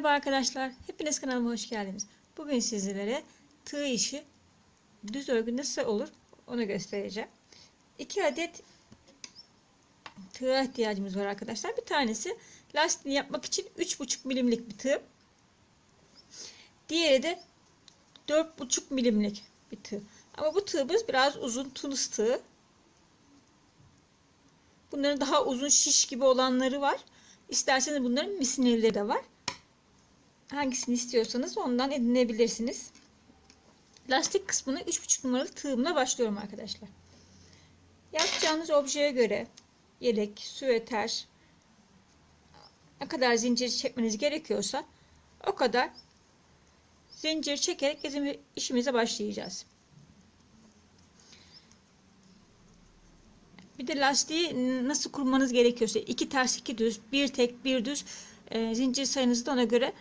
Merhaba arkadaşlar. Hepiniz kanalıma hoş geldiniz. Bugün sizlere tığ işi düz örgü nasıl olur onu göstereceğim. 2 adet tığa ihtiyacımız var arkadaşlar. Bir tanesi lastiğini yapmak için 3,5 milimlik bir tığ. Diğeri de 4,5 milimlik bir tığ. Ama bu tığımız biraz uzun tunus tığı. Bunların daha uzun şiş gibi olanları var. İsterseniz bunların misinelleri de var. Hangisini istiyorsanız ondan edinebilirsiniz. Lastik kısmını 3,5 numaralı tığımla başlıyorum arkadaşlar. Yapacağınız objeye göre yelek, süveter ne kadar zincir çekmeniz gerekiyorsa o kadar zincir çekerek işimize başlayacağız. Bir de lastiği nasıl kurmanız gerekiyorsa iki ters iki düz bir tek bir düz e, zincir sayınızı da ona göre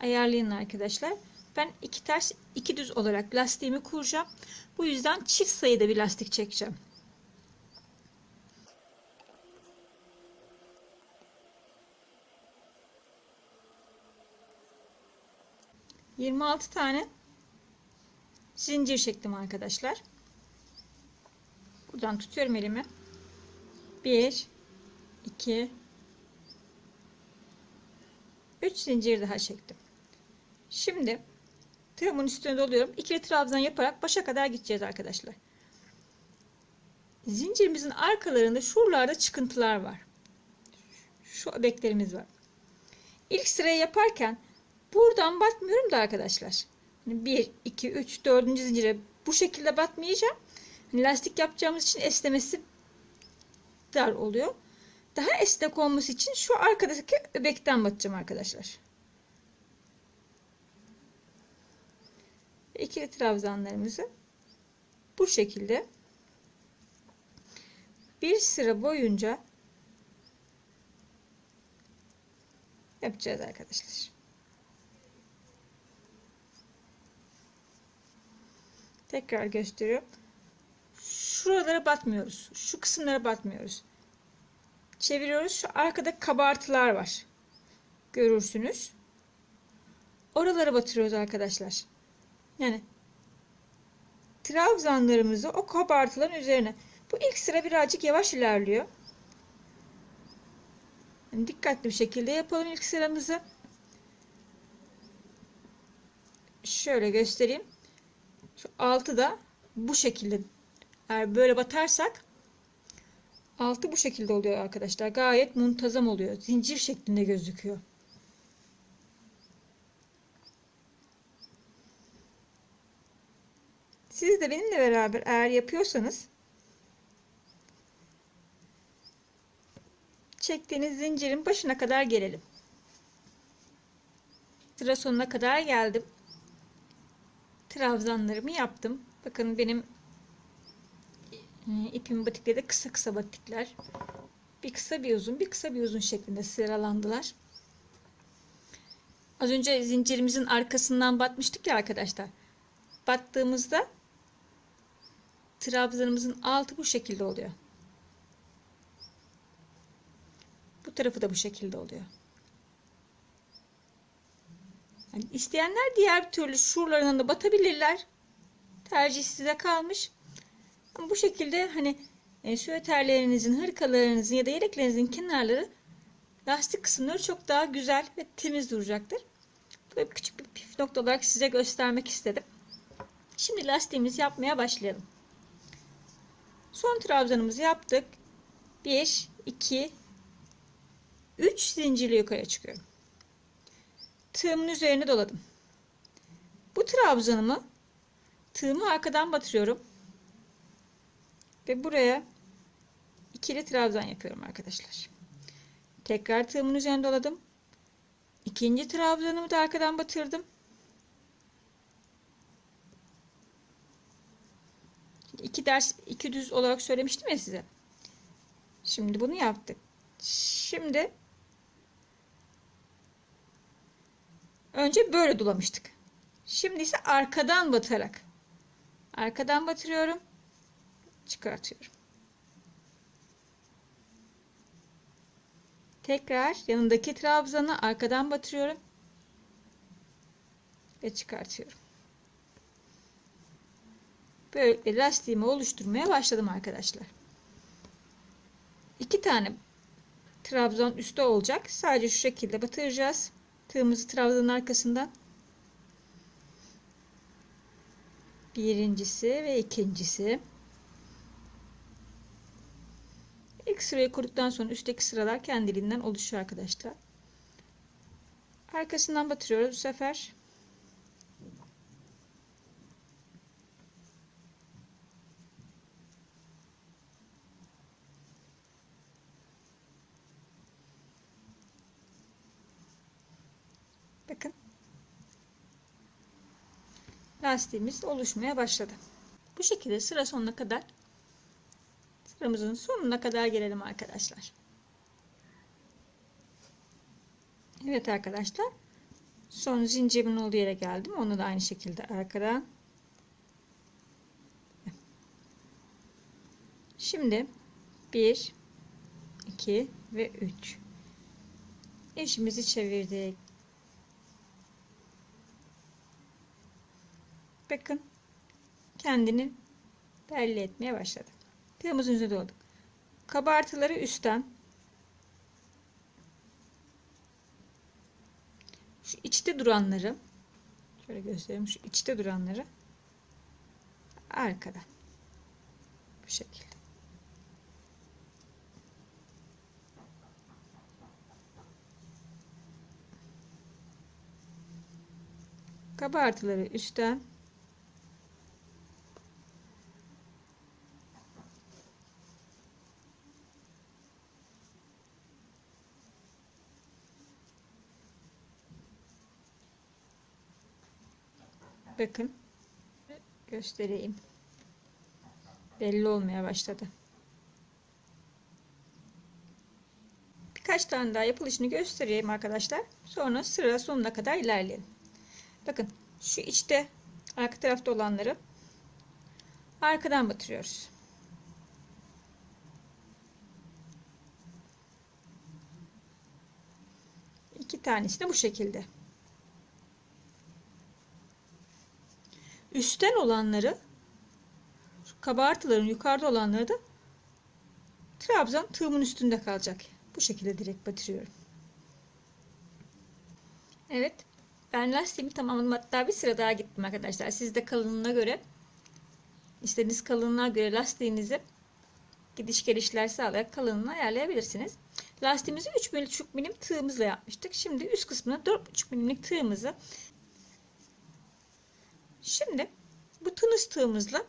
ayarlayın arkadaşlar. Ben iki ters iki düz olarak lastiğimi kuracağım. Bu yüzden çift sayıda bir lastik çekeceğim. Yirmi altı tane zincir çektim arkadaşlar. Buradan tutuyorum elimi. 1 2 3 zincir daha çektim. Şimdi tığımın üstüne doluyorum. İkili trabzan yaparak başa kadar gideceğiz arkadaşlar. Zincirimizin arkalarında şuralarda çıkıntılar var. Şu öbeklerimiz var. İlk sırayı yaparken buradan batmıyorum da arkadaşlar. 1 2 3 4. zincire bu şekilde batmayacağım. Hani lastik yapacağımız için esnemesi dar oluyor. Daha esnek olması için şu arkadaki öbekten batacağım arkadaşlar. İkili trabzanlarımızı bu şekilde bir sıra boyunca yapacağız arkadaşlar. Tekrar gösteriyorum. Şuralara batmıyoruz. Şu kısımlara batmıyoruz. Çeviriyoruz. Şu arkada kabartılar var. Görürsünüz. Oralara batırıyoruz arkadaşlar. Yani trabzanlarımızı o kabartıların üzerine. Bu ilk sıra birazcık yavaş ilerliyor. Yani dikkatli bir şekilde yapalım ilk sıramızı. Şöyle göstereyim. Şu altı da bu şekilde eğer böyle batarsak altı bu şekilde oluyor arkadaşlar. Gayet muntazam oluyor. Zincir şeklinde gözüküyor. Siz de benimle beraber eğer yapıyorsanız çektiğiniz zincirin başına kadar gelelim. Sıra sonuna kadar geldim. Trabzanlarımı yaptım. Bakın benim ipim batikleri de kısa kısa batikler. Bir kısa bir uzun, bir kısa bir uzun şeklinde sıralandılar. Az önce zincirimizin arkasından batmıştık ya arkadaşlar. Battığımızda trabzanımızın altı bu şekilde oluyor. Bu tarafı da bu şekilde oluyor. Yani isteyenler diğer türlü şuralarına da batabilirler. Tercih size kalmış. Ama bu şekilde hani e, süveterlerinizin, hırkalarınızın ya da yeleklerinizin kenarları lastik kısımları çok daha güzel ve temiz duracaktır. Böyle küçük bir püf nokta olarak size göstermek istedim. Şimdi lastiğimizi yapmaya başlayalım. Son trabzanımızı yaptık. 1, 2, 3 zincirli yukarı çıkıyorum. Tığımın üzerine doladım. Bu trabzanımı tığımı arkadan batırıyorum. Ve buraya ikili trabzan yapıyorum arkadaşlar. Tekrar tığımın üzerine doladım. İkinci trabzanımı da arkadan batırdım. İki ders iki düz olarak söylemiştim ya size. Şimdi bunu yaptık. Şimdi önce böyle dolamıştık. Şimdi ise arkadan batarak arkadan batırıyorum çıkartıyorum. Tekrar yanındaki trabzanı arkadan batırıyorum. ve çıkartıyorum. Böylelikle lastiğimi oluşturmaya başladım arkadaşlar. İki tane trabzan üstte olacak. Sadece şu şekilde batıracağız. Tığımızı trabzanın arkasından. Birincisi ve ikincisi. İlk sırayı kurduktan sonra üstteki sıralar kendiliğinden oluşuyor arkadaşlar. Arkasından batırıyoruz bu sefer. Bakın. Lastiğimiz oluşmaya başladı. Bu şekilde sıra sonuna kadar sıramızın sonuna kadar gelelim arkadaşlar. Evet arkadaşlar. Son zincirimin olduğu yere geldim. Onu da aynı şekilde arkadan. Şimdi 1 2 ve 3 eşimizi çevirdik. Bakın kendini belli etmeye başladı. Tığımızın üzerinde olduk. Kabartıları üstten şu içte duranları şöyle göstereyim şu içte duranları arkada bu şekilde kabartıları üstten Bakın. Göstereyim. Belli olmaya başladı. Birkaç tane daha yapılışını göstereyim arkadaşlar. Sonra sıra sonuna kadar ilerleyelim. Bakın şu içte arka tarafta olanları arkadan batırıyoruz. İki tanesi de bu şekilde. Üstten olanları kabartıların yukarıda olanları da trabzan tığımın üstünde kalacak. Bu şekilde direkt batırıyorum. Evet. Ben lastiğimi tamamladım. Hatta bir sıra daha gittim arkadaşlar. Siz de kalınlığına göre istediğiniz kalınlığa göre lastiğinizi gidiş gelişler sağlayarak kalınlığını ayarlayabilirsiniz. Lastiğimizi 3,5 milim tığımızla yapmıştık. Şimdi üst kısmına 4,5 milimlik tığımızı Şimdi bu tınıs tığımızla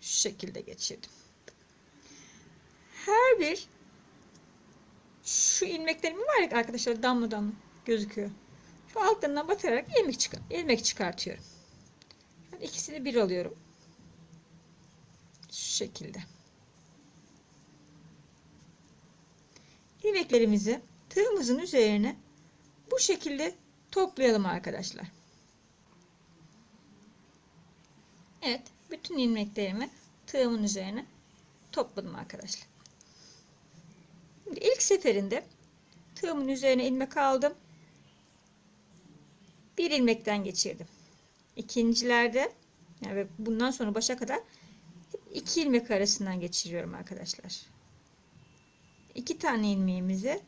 şu şekilde geçirdim. Her bir şu ilmeklerim var ya arkadaşlar damla damla gözüküyor. Şu altlarından batarak ilmek, çıkar, ilmek çıkartıyorum. Ben ikisini bir alıyorum. Şu şekilde. İlmeklerimizi tığımızın üzerine bu şekilde toplayalım arkadaşlar. Evet, bütün ilmeklerimi tığımın üzerine topladım arkadaşlar. Şimdi ilk seferinde tığımın üzerine ilmek aldım. Bir ilmekten geçirdim. İkincilerde yani bundan sonra başa kadar iki ilmek arasından geçiriyorum arkadaşlar. İki tane ilmeğimizi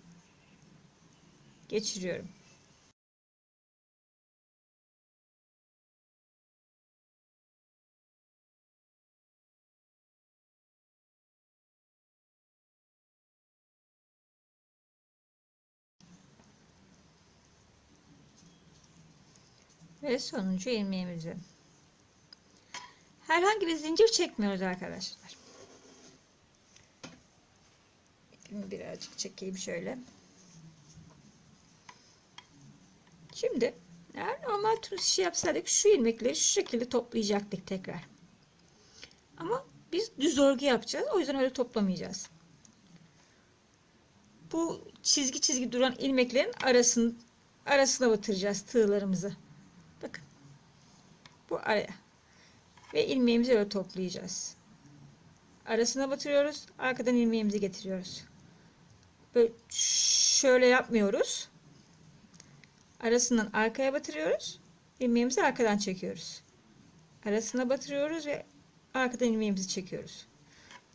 geçiriyorum. Ve sonuncu ilmeğimizi. Herhangi bir zincir çekmiyoruz arkadaşlar. İpimi birazcık çekeyim şöyle. Şimdi eğer normal tüm işi yapsaydık şu ilmekleri şu şekilde toplayacaktık tekrar. Ama biz düz örgü yapacağız. O yüzden öyle toplamayacağız. Bu çizgi çizgi duran ilmeklerin arasını, arasına batıracağız tığlarımızı. Bu araya. Ve ilmeğimizi öyle toplayacağız. Arasına batırıyoruz. Arkadan ilmeğimizi getiriyoruz. Böyle şöyle yapmıyoruz. arasından arkaya batırıyoruz. ilmeğimizi arkadan çekiyoruz. Arasına batırıyoruz ve arkadan ilmeğimizi çekiyoruz.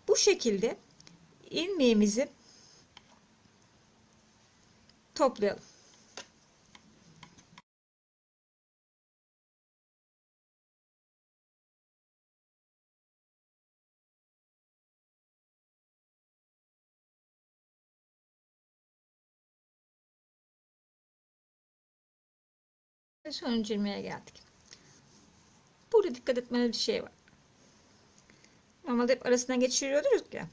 Bu şekilde ilmeğimizi toplayalım. Sonuncu ilmeğe geldik. Burada dikkat etmeniz bir şey var. Normalde hep arasından geçiriyorduk ya.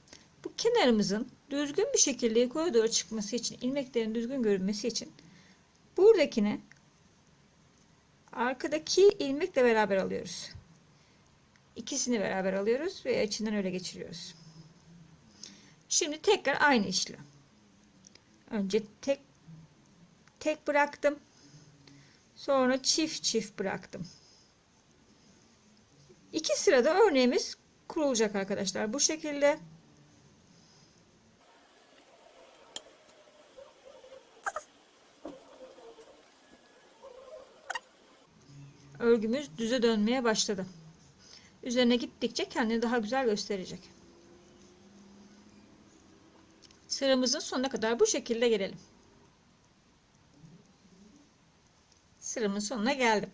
Bu kenarımızın düzgün bir şekilde yukarı doğru çıkması için, ilmeklerin düzgün görünmesi için buradakini arkadaki ilmekle beraber alıyoruz. İkisini beraber alıyoruz ve içinden öyle geçiriyoruz. Şimdi tekrar aynı işlem. Önce tek tek bıraktım. Sonra çift çift bıraktım. İki sırada örneğimiz kurulacak arkadaşlar. Bu şekilde. Örgümüz düze dönmeye başladı. Üzerine gittikçe kendini daha güzel gösterecek. Sıramızın sonuna kadar bu şekilde gelelim. Sıramın sonuna geldim.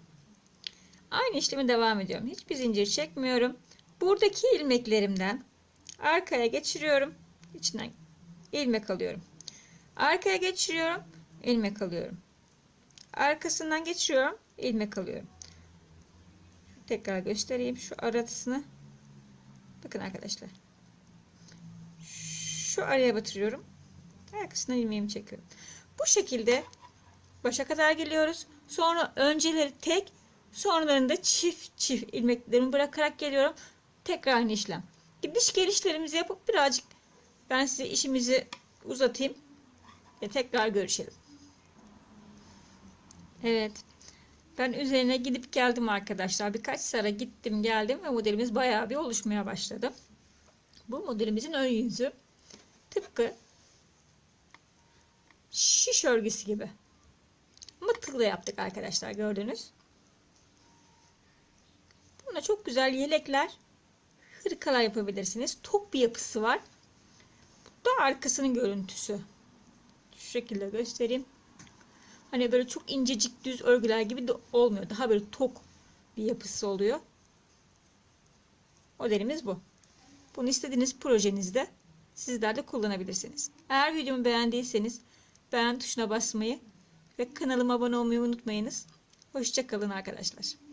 Aynı işlemi devam ediyorum. Hiçbir zincir çekmiyorum. Buradaki ilmeklerimden arkaya geçiriyorum. İçinden ilmek alıyorum. Arkaya geçiriyorum. ilmek alıyorum. Arkasından geçiriyorum. ilmek alıyorum. Tekrar göstereyim şu arasını. Bakın arkadaşlar. Şu araya batırıyorum. Arkasından ilmeğimi çekiyorum. Bu şekilde başa kadar geliyoruz. Sonra önceleri tek, sonralarında çift çift ilmeklerimi bırakarak geliyorum. Tekrar aynı işlem. Gidiş gelişlerimizi yapıp birazcık ben size işimizi uzatayım ve tekrar görüşelim. Evet. Ben üzerine gidip geldim arkadaşlar. Birkaç sıra gittim geldim ve modelimiz bayağı bir oluşmaya başladı. Bu modelimizin ön yüzü tıpkı şiş örgüsü gibi. Mıtıklı yaptık arkadaşlar gördünüz. Buna çok güzel yelekler, hırkalar yapabilirsiniz. Tok bir yapısı var. Bu da arkasının görüntüsü. Şu şekilde göstereyim. Hani böyle çok incecik düz örgüler gibi de olmuyor. Daha böyle tok bir yapısı oluyor. Modelimiz bu. Bunu istediğiniz projenizde sizler de kullanabilirsiniz. Eğer videomu beğendiyseniz beğen tuşuna basmayı ve kanalıma abone olmayı unutmayınız. Hoşçakalın arkadaşlar.